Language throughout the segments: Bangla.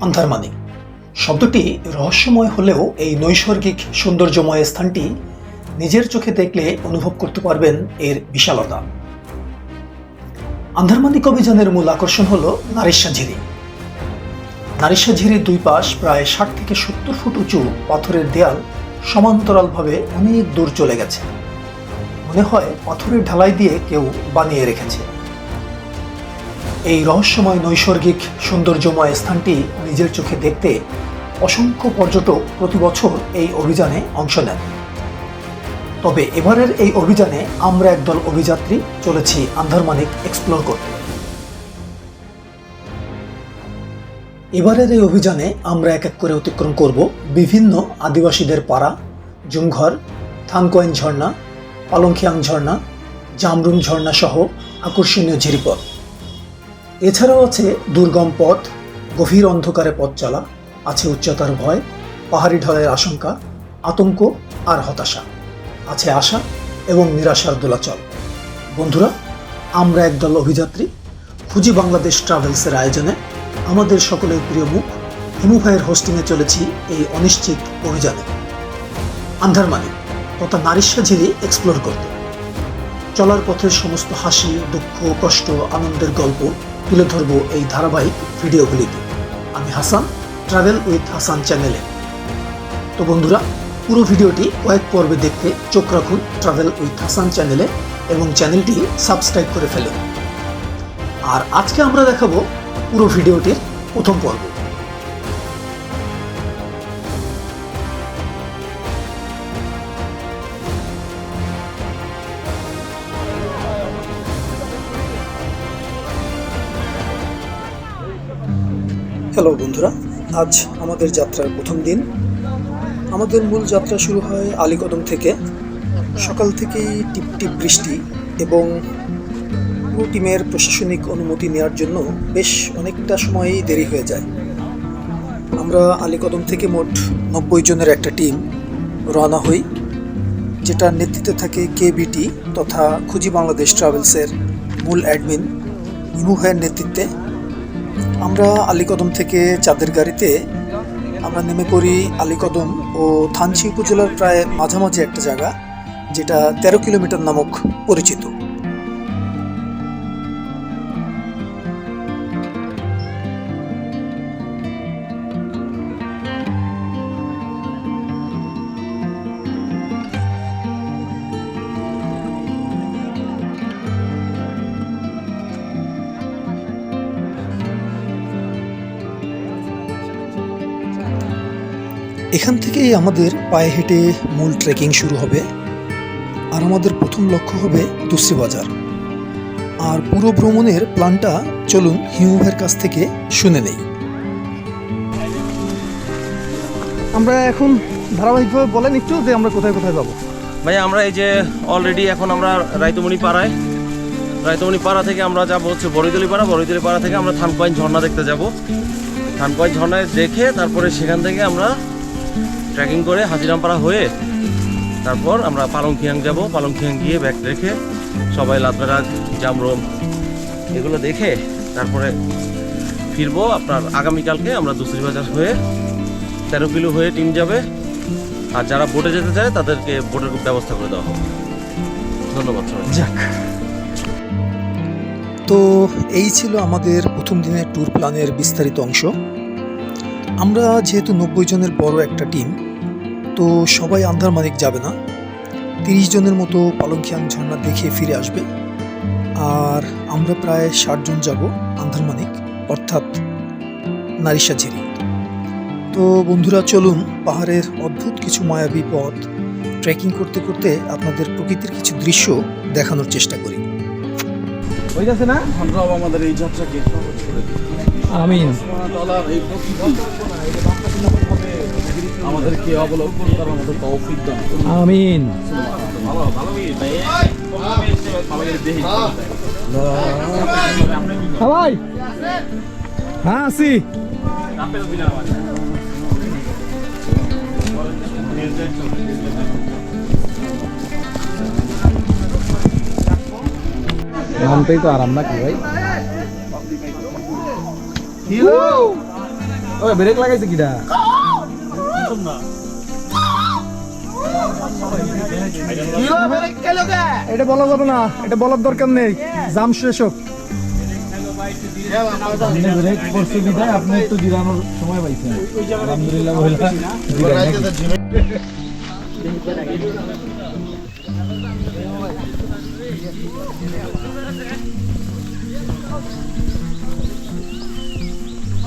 আন্ধারমানি শব্দটি রহস্যময় হলেও এই নৈসর্গিক সৌন্দর্যময় স্থানটি নিজের চোখে দেখলে অনুভব করতে পারবেন এর বিশালতা। আন্ধারমানিক অভিযানের মূল আকর্ষণ হল নারিশা ঝিরি নারিশা ঝিরির দুই পাশ প্রায় ষাট থেকে সত্তর ফুট উঁচু পাথরের দেয়াল সমান্তরালভাবে অনেক দূর চলে গেছে। মনে হয় পাথরের ঢালাই দিয়ে কেউ বানিয়ে রেখেছে। এই রহস্যময় নৈসর্গিক সৌন্দর্যময় স্থানটি নিজের চোখে দেখতে অসংখ্য পর্যটক প্রতি বছর এই অভিযানে অংশ নেন। তবে এবারের এই অভিযানে আমরা একদল অভিযাত্রী চলেছি আন্ধারমানিক এক্সপ্লোর করতে। এবারের এই অভিযানে আমরা এক এক করে অতিক্রম করব বিভিন্ন আদিবাসীদের পাড়া, জুমঘর, থানকোয়েন ঝর্ণা, পালংখিয়াং ঝর্ণা, জামরুম ঝর্ণা সহ আকর্ষণীয় ঝিরিপথ। এছাড়াও আছে দুর্গম পথ, গভীর অন্ধকারে পথ চলা, আছে উচ্চতার ভয়, পাহাড়ি ঢলের আশঙ্কা, আতঙ্ক আর হতাশা। আছে আশা এবং নিরাশার দোলাচল। বন্ধুরা, আমরা একদল অভিযাত্রী ফুজি বাংলাদেশ ট্রাভেলসের আয়োজনে আমাদের সকলের প্রিয় মুখ, হিমু ভাইয়ের হোস্টিংয়ে চলেছি এই অনিশ্চিত অভিযানে। আন্ধারমানি, তথা নারিশা ঝিরি এক্সপ্লোর করতে। চলার পথের সমস্ত হাসি, দুঃখ, কষ্ট, আনন্দের গল্প তুলে ধরবো এই ধারাবাহিক ভিডিওগুলিতে। আমি হাসান ট্রাভেল উইথ হাসান চ্যানেলে তো বন্ধুরা, পুরো ভিডিওটি কয়েক পর্বে দেখতে চোখ রাখুন ট্রাভেল উইথ হাসান চ্যানেলে এবং চ্যানেলটি সাবস্ক্রাইব করে ফেলুন। আর আজকে আমরা দেখাবো পুরো ভিডিওটির প্রথম পর্ব। হ্যালো বন্ধুরা, আজ আমাদের যাত্রার প্রথম দিন। আমাদের মূল যাত্রা শুরু হয় আলীকদম থেকে। সকাল থেকেই টিপ টিপ বৃষ্টি এবং পুরো টিমের প্রশাসনিক অনুমতি নেওয়ার জন্য বেশ অনেকটা সময়ই দেরি হয়ে যায়। আমরা আলীকদম থেকে মোট নব্বই জনের একটা টিম রওনা হই, যেটার নেতৃত্বে থাকে কেবিটি তথা খুঁজি বাংলাদেশ ট্রাভেলসের মূল অ্যাডমিন ইমু ভাইয়ের নেতৃত্বে। আমরা আলীকদম থেকে চাঁদের গাড়িতে আমরা নেমে পড়ি আলীকদম ও থানচি উপজেলার প্রায় মাঝামাঝি একটা জায়গা, যেটা তেরো কিলোমিটার নামক পরিচিত। এখান থেকেই আমাদের পায়ে হেঁটে মূল ট্রেকিং শুরু হবে। আর আমাদের প্রথম লক্ষ্য হবে দুসরি বাজার। আর পুরো ভ্রমণের প্ল্যানটা চলুন হিমুভের কাছ থেকে শুনে নেই। আমরা এখন ধারাবাহিকভাবে বলেন একটু যে আমরা কোথায় কোথায় যাব। ভাই আমরা এই যে অলরেডি এখন আমরা রায়তমণি পাড়ায় রায়তমণি পাড়া থেকে আমরা যাব হচ্ছে বড়িদলি পাড়া বড়িদলি পাড়া থেকে আমরা থানকয়েন ঝর্ণা দেখতে যাব। থানকয়েন ঝর্ণায় দেখে তারপরে সেখান থেকে আমরা ট্রেকিং করে হাজিরামপাড়া হয়ে তারপর আমরা পালংখিয়াং যাব। পালংখিয়াং গিয়ে ব্যাগ রেখে সবাই লাতবেড়া জামরম এগুলো দেখে তারপরে ফিরবো আপনার আগামীকালকে। আমরা দুসরি বাজার হয়ে তেরো কিলো হয়ে টিম যাবে। আর যারা বোটে যেতে চায় তাদেরকে বোটের ব্যবস্থা করে দেওয়া হবে। ধন্যবাদ যাক। তো এই ছিল আমাদের প্রথম দিনের ট্যুর প্ল্যানের বিস্তারিত অংশ। আমরা যেহেতু নব্বই জনের বড় একটা টিম তো সবাই আন্ধারমানিক যাবে না। তিরিশ জনের মতো পালংখিয়াং ঝর্ণা দেখে ফিরে আসবে। আর আমরা প্রায় ষাট জন যাব আন্ধারমানিক অর্থাৎ নারিশা ঝিরি তো বন্ধুরা চলুন পাহাড়ের অদ্ভুত কিছু মায়াবী পথ ট্রেকিং করতে করতে আপনাদের প্রকৃতির কিছু দৃশ্য দেখানোর চেষ্টা করি। হয়ে যাচ্ছে না আমরাও আমাদের এই যাত্রাকে আমিন চলার এই আমাদেরকে অবলম্বন করার মতো তৌফিক দান। আমিন। ভাই হ্যাঁ নামতেই তো আরাম নাকি ভাই? ওই ব্রেক লাগাইছে কিডা এটা বলা যাবে না এটা বলার দরকার নেই জাম শেষ হোক ব্রেক করছে বিধায় আপনি একটু জিরানোর সময় পাইছেন আলহামদুলিল্লাহ বইলা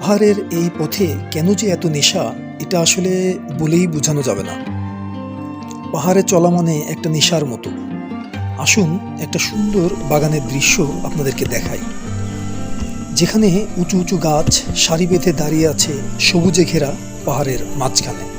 পাহাড়ের এই পথে কেন যে এত নেশা, এটা আসলে বলেই বোঝানো যাবে না। পাহাড়ে চলা মানে একটা নেশার মতো। আসুন একটা সুন্দর বাগানের দৃশ্য আপনাদেরকে দেখাই। যেখানে উঁচু উঁচু গাছ, সারি বেঁধে দাঁড়িয়ে আছে সবুজে ঘেরা পাহাড়ের মাঝখানে।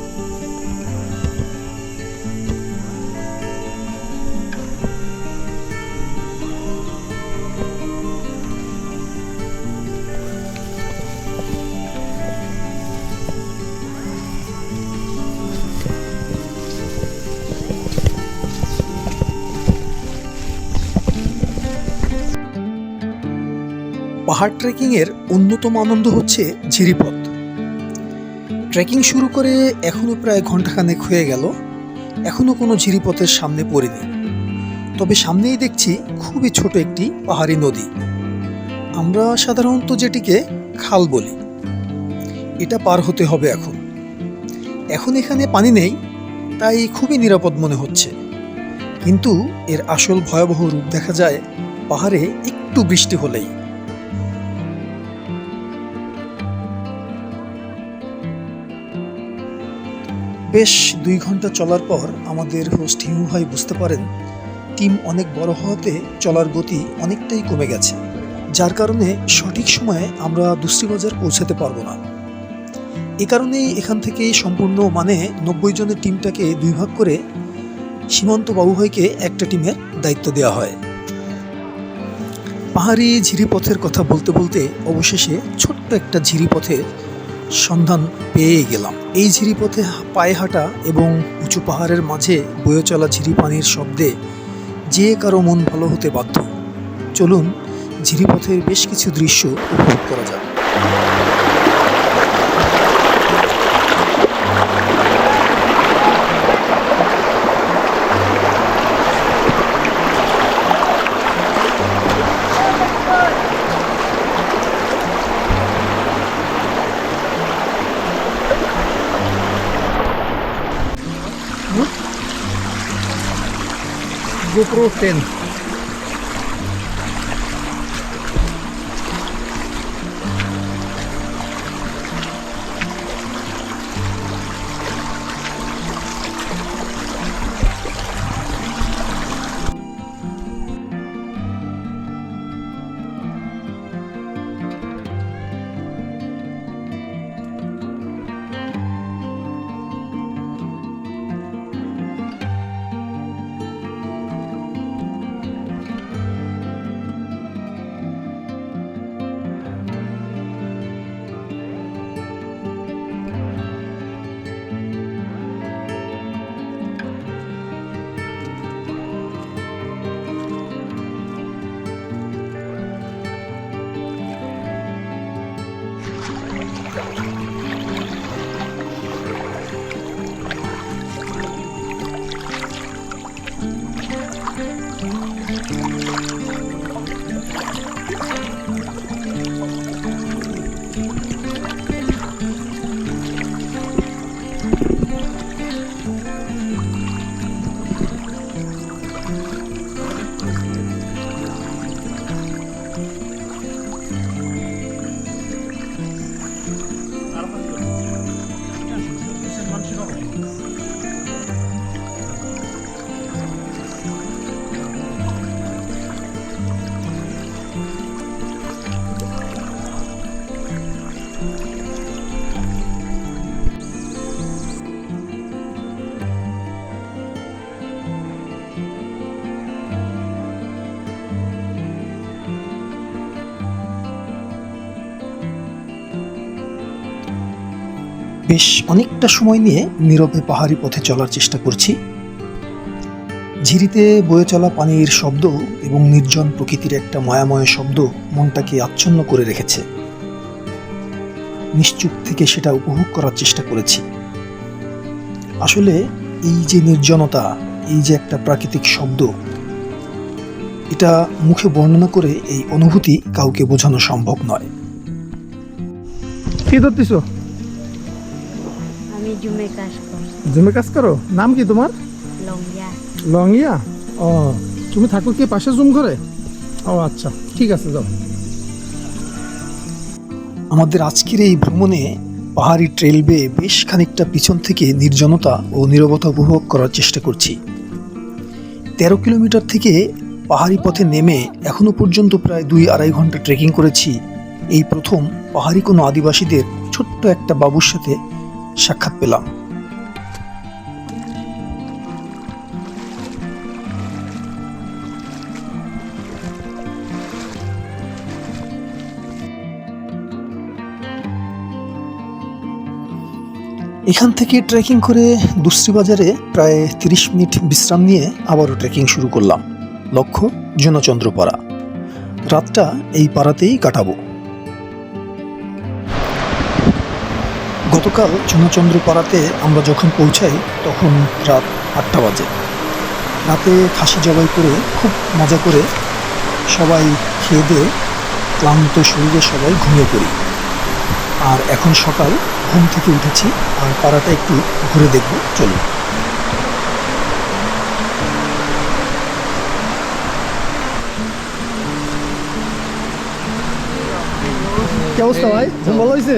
পাহাড় ট্রেকিংয়ের অন্যতম আনন্দ হচ্ছে ঝিরিপথ। ট্রেকিং শুরু করে এখনও প্রায় ঘন্টাখানেক হয়ে গেল এখনও কোনো ঝিরিপথের সামনে পড়িনি। তবে সামনেই দেখছি খুবই ছোট একটি পাহাড়ি নদী। আমরা সাধারণত যেটিকে খাল বলি। এটা পার হতে হবে এখন। এখন এখানে পানি নেই, তাই খুবই নিরাপদ মনে হচ্ছে। কিন্তু এর আসল ভয়াবহ রূপ দেখা যায় পাহাড়ে একটু বৃষ্টি হলেই। বেশ দুই ঘণ্টা চলার পর আমাদের হোস্ট হিমু ভাই বুঝতে পারেন টিম অনেক বড় হওয়াতে চলার গতি অনেকটাই কমে গেছে, যার কারণে সঠিক সময়ে আমরা দুশ্রীবাজার পৌঁছাতে পারব না। এ কারণেই এখান থেকে সম্পূর্ণ মানে নব্বই জনের টিমটাকে দুই ভাগ করে সীমান্ত বাবু ভাইকে একটা টিমের দায়িত্ব দেওয়া হয়। পাহাড়ি ঝিরিপথের কথা বলতে বলতে অবশেষে ছোট্ট একটা ঝিরিপথের সন্ধান পেয়ে গেলাম। এই ঝিরিপথে পায়ে হাঁটা এবং উঁচু পাহাড়ের মাঝে বয়ে চলা ঝিরিপানির শব্দে যে কারও মন ভালো হতে বাধ্য। চলুন, ঝিরিপথের বেশ কিছু দৃশ্য উপভোগ করা যাক। Фрухтин. বেশ অনেকটা সময় নিয়ে নীরবে পাহাড়ি পথে চলার চেষ্টা করছি। ঝিরিতে বয়ে চলা পানির শব্দ এবং নির্জন প্রকৃতির একটা মায়াময় শব্দ মনটাকে আচ্ছন্ন করে রেখেছে। নিশ্চুপ থেকে সেটা উপভোগ করার চেষ্টা করেছি। আসলে এই যে নির্জনতা, এই যে একটা প্রাকৃতিক শব্দ, এটা মুখে বর্ণনা করে এই অনুভূতি কাউকে বোঝানো সম্ভব নয়। কি ধরতেছো? আমি জুমে কাজ করছি জমে কাজ করো? নাম কি তোমার? লঙ্গিয়া। লংইয়া ও তুমি থাকো কি পাশে জুম করে ও আচ্ছা ঠিক আছে যাও। আমাদের আজকের এই ভ্রমণে পাহাড়ি ট্রেল বেয়ে বেশ খানিকটা পিছন থেকে নির্জনতা ও নীরবতা উপভোগ করার চেষ্টা করছি। তেরো কিলোমিটার থেকে পাহাড়ি পথে নেমে এখনও পর্যন্ত প্রায় দুই আড়াই ঘণ্টা ট্রেকিং করেছি। এই প্রথম পাহাড়ি কোনো আদিবাসীদের ছোট্ট একটা বাবুর সাথে সাক্ষাৎ পেলাম। এখান থেকে ট্রেকিং করে দুশ্রী বাজারে প্রায় তিরিশ মিনিট বিশ্রাম নিয়ে আবারও ট্রেকিং শুরু করলাম। লক্ষ্য জনচন্দ্রপাড়া। রাতটা এই পাড়াতেই কাটাবো। গতকাল জনচন্দ্রপাড়াতে আমরা যখন পৌঁছাই তখন রাত আটটা বাজে। রাতে খাসি জবাই করে খুব মজা করে সবাই খেয়ে দিয়ে ক্লান্ত শরীরে সবাই ঘুমিয়ে পড়ি। আর এখন সকাল ঘুম থেকে উঠেছি আর পাড়াটা একটু ঘুরে দেখব চলুন। কি অবস্থা ভাই? ঘুম ভালো হয়েছে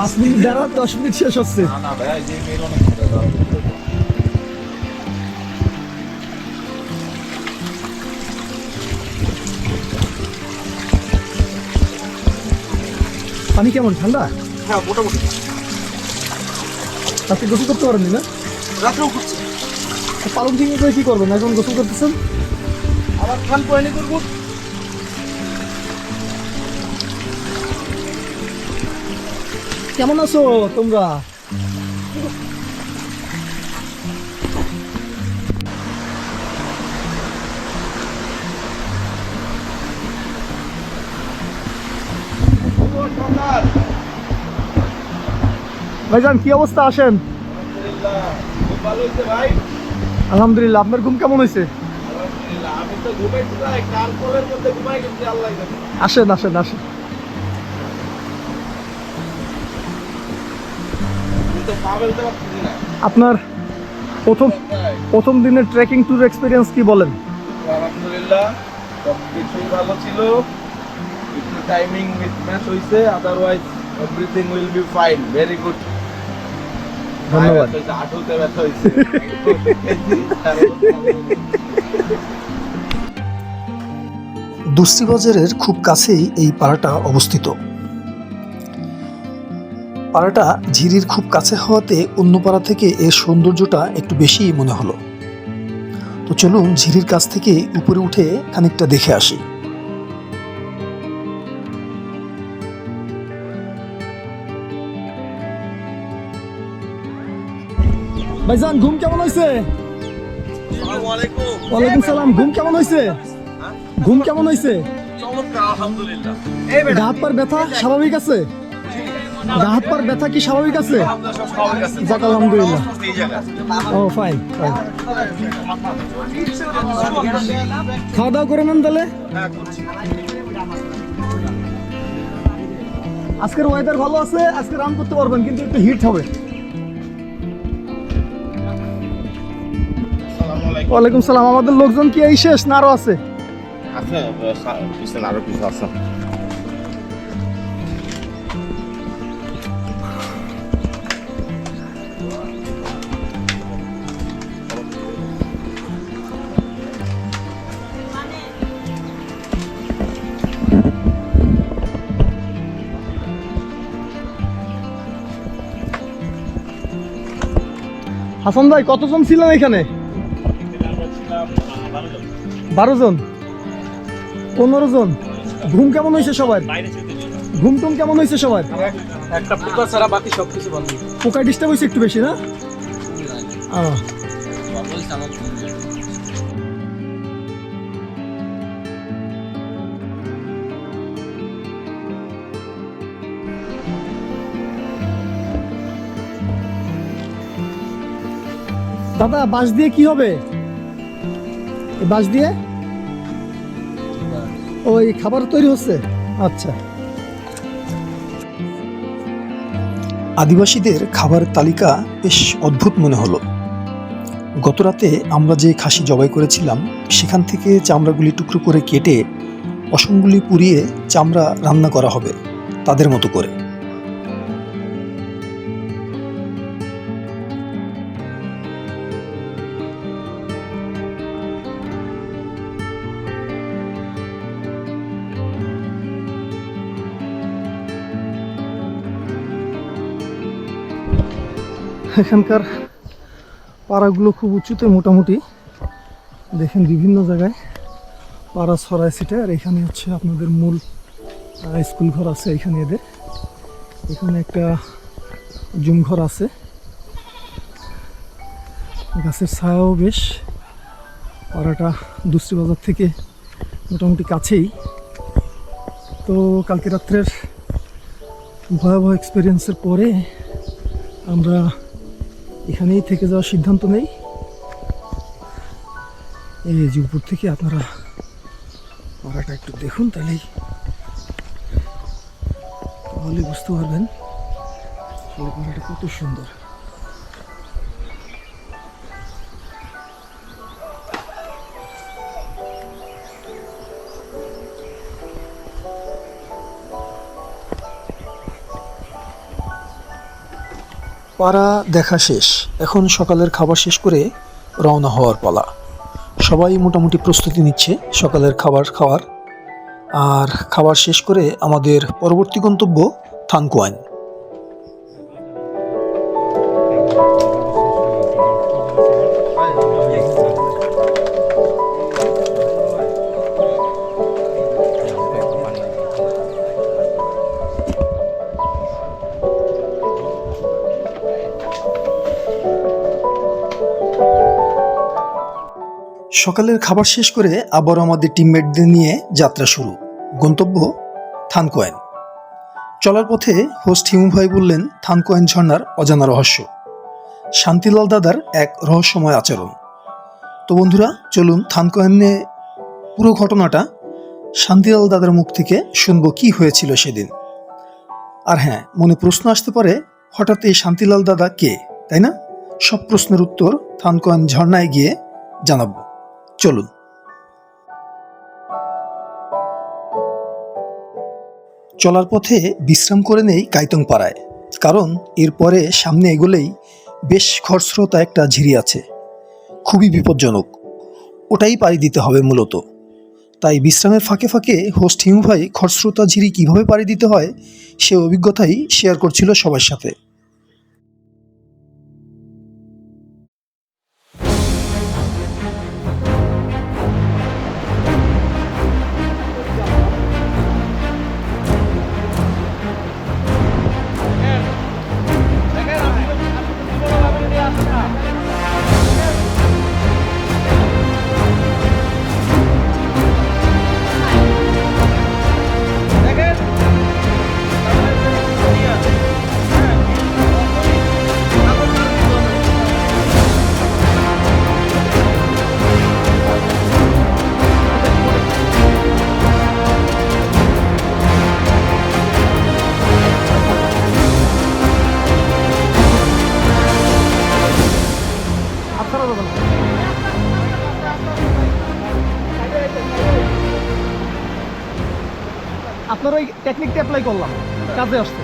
পাঁচ মিনিট দ্বারা দশ মিনিট শেষ হচ্ছে। পানি কেমন ঠান্ডা? হ্যাঁ মোটামুটি। আপনি গোসল করতে পারেননি না? রাত্রেও করছি। পালন ঠিক করে কি করবেন? এখন গোসল করতেছেন? আবার খান পয়নি করব। কেমন আছো তোমরা? ভাইজান কি অবস্থা আসেন? আলহামদুলিল্লাহ আপনার ঘুম কেমন হয়েছে? আসেন আসেন আসেন। আপনার প্রথম প্রথম দিনের ট্রেকিং ট্যুর এক্সপিরিয়েন্স কি বলেন? আলহামদুলিল্লাহ সব কিছুই ভালো ছিল। একটু টাইমিং মিসম্যাচ হয়েছে otherwise everything will be fine very good ধন্যবাদ। হাঁটুতে ব্যথা হয়েছে দুশ্রী বাজারের খুব কাছেই এই পাড়াটা অবস্থিত। পাড়াটা ঝিরির খুব কাছে হওয়াতে অন্য পাড়া থেকে এর সৌন্দর্যটা একটু বেশিই মনে হলো। তো চলুন ঝিরির কাছ থেকে উপরে উঠে খানিকটা দেখে আসি। ভাইজান ঘুম কেমন হয়েছে ওয়ালাইকুম সালাম ঘুম কেমন হয়েছে ঘুম কেমন হয়েছে আলহামদুলিল্লাহ। গা হাত পার ব্যথা স্বাভাবিক আছে? হাত পার ব্যথা কি স্বাভাবিক আছে? খাওয়া দাওয়া করে নেন তাহলে। আজকের ওয়েদার ভালো আছে, আজকে রান করতে পারবেন, কিন্তু একটু হিট হবে। ওয়ালাইকুম সালাম, আমাদের লোকজন কি এই শেষ না আরও আছে? আছে আরও কিছু আছে। হাসান ভাই কতজন ছিলেন এখানে? বারো জন। পনেরো জন। ঘুম কেমন হয়েছে সবার? ঘুম টুম কেমন হয়েছে সবার? একটা পোকা ছাড়া বাকি সব কিছু পোকা ডিস্টার্ব হয়েছে একটু বেশি না? আহ, দাদা, বাঁশ দিয়ে কি হবে? বাঁশ দিয়ে? ওই খাবার তৈরি হচ্ছে। আচ্ছা। আদিবাসীদের খাবার তালিকা বেশ অদ্ভুত মনে হলো। গতরাতে আমরা যে খাসি জবাই করেছিলাম, সেখান থেকে চামড়াগুলি টুকরো করে কেটে অসংগুলি পুড়িয়ে চামড়া রান্না করা হবে, তাদের মতো করে। এখানকার পাড়াগুলো খুব উঁচুতে মোটামুটি। দেখেন বিভিন্ন জায়গায় পাড়া ছড়ায় ছিটে, আর এখানে হচ্ছে আপনাদের মূল স্কুল ঘর আছে এখানে এদের। এখানে একটা জুম ঘর আছে। গাছের ছায়াও বেশ। পাড়াটা দুশ্রী বাজার থেকে মোটামুটি কাছেই। তো কালকে রাত্রের ভয়াবহ এক্সপিরিয়েন্সের পরে আমরা এখানেই থেকে যাওয়ার সিদ্ধান্ত নেই। এই যে উপর থেকে আপনারা পাড়াটা একটু দেখুন, তাহলেই তাহলে বুঝতে পারবেন। পাড়াটা কত সুন্দর। পাড়া দেখা শেষ। এখন সকালের খাবার শেষ করে রওনা হওয়ার পালা। সবাই মোটামুটি প্রস্তুতি নিচ্ছে সকালের খাবার খাওয়ার। আর খাবার শেষ করে আমাদের পরবর্তী গন্তব্য থানকোয়াইন সকালের খাবার শেষ করে আবার আমাদের টিমমেটদের নিয়ে যাত্রা শুরু। গন্তব্য থানকোয়েন। চলার পথে হোস্ট হিমু ভাই বললেন, থানকোয়েন ঝর্ণার অজানা রহস্য। শান্তিলাল দাদার এক রহস্যময় আচরণ। তো বন্ধুরা, চলুন থানকোয়েনে পুরো ঘটনাটা শান্তিলাল দাদার মুখ থেকে শুনব কি হয়েছিল সেদিন। আর হ্যাঁ মনে প্রশ্ন আসতে পারে, হঠাৎ এই শান্তিলাল দাদা কে? তাই না? সব প্রশ্নের উত্তর থানকোয়েন ঝর্ণায় গিয়ে জানাব। চলুন। চলার পথে বিশ্রাম করে নেই কাইতং পাড়ায় কারণ এরপরে সামনে এগোলেই বেশ খরস্রোতা একটা ঝিরি আছে। খুবই বিপজ্জনক। ওটাই পাড়ি দিতে হবে মূলত। তাই বিশ্রামের ফাঁকে ফাঁকে হোস্ট হিমু ভাই খরস্রোতা ঝিরি কীভাবে পাড়ি দিতে হয়, সে অভিজ্ঞতাই শেয়ার করছিল সবার সাথে। ওই টেকনিকটা অ্যাপ্লাই করলাম। কাজে আসছে।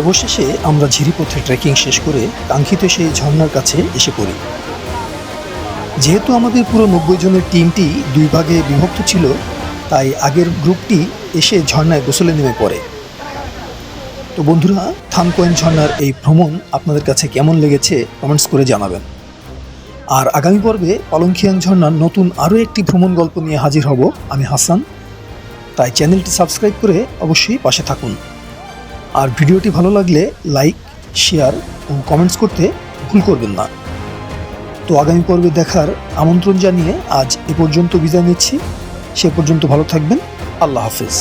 অবশেষে আমরা ঝিরিপথে ট্রেকিং শেষ করে কাঙ্ক্ষিত সেই ঝর্ণার কাছে এসে পড়ি। যেহেতু আমাদের পুরো নব্বই জনের টিমটি দুই ভাগে বিভক্ত ছিল, তাই আগের গ্রুপটি এসে ঝর্ণায় গোসলে নেমে পড়ে। তো বন্ধুরা থানকোয়েন ঝর্নার এই ভ্রমণ আপনাদের কাছে কেমন লেগেছে কমেন্টস করে জানাবেন। আর আগামী পর্বে পালংখিয়াং ঝর্ণার নতুন আরও একটি ভ্রমণ গল্প নিয়ে হাজির হব আমি হাসান। তাই চ্যানেলটি সাবস্ক্রাইব করে অবশ্যই পাশে থাকুন। আর ভিডিওটি ভালো লাগলে লাইক, শেয়ার ও কমেন্টস করতে ভুল করবেন না। তো আগামী পর্বে দেখার আমন্ত্রণ জানিয়ে আজ এ পর্যন্ত বিদায় নিচ্ছি। সে পর্যন্ত ভালো থাকবেন। আল্লাহ হাফেজ।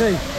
সেই হয়েছে সেই